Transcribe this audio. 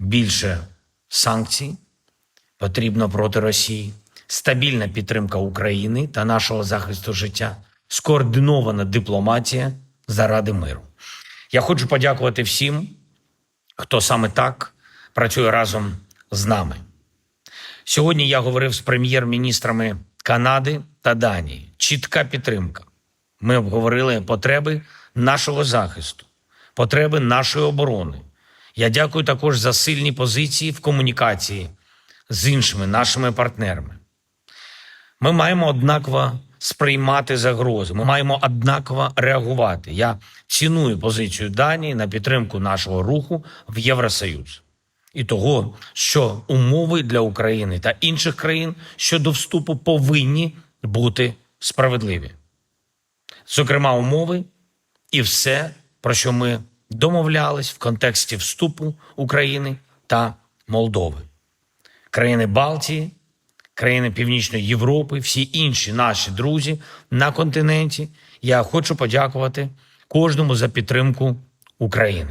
більше санкцій потрібно проти Росії, стабільна підтримка України та нашого захисту життя, скоординована дипломатія заради миру. Я хочу подякувати всім, хто саме так працює разом з нами. Сьогодні я говорив з прем'єр-міністрами Канади та Данії. Чітка підтримка. Ми обговорили потреби нашого захисту, потреби нашої оборони. Я дякую також за сильні позиції в комунікації з іншими нашими партнерами. Ми маємо однаково сприймати загрози. Ми маємо однаково реагувати. Я ціную позицію Данії на підтримку нашого руху в Євросоюз і того, що умови для України та інших країн щодо вступу повинні бути справедливі. Зокрема, умови і все, про що ми домовлялись в контексті вступу України та Молдови. Країни Балтії, країни Північної Європи, всі інші наші друзі на континенті. Я хочу подякувати кожному за підтримку України.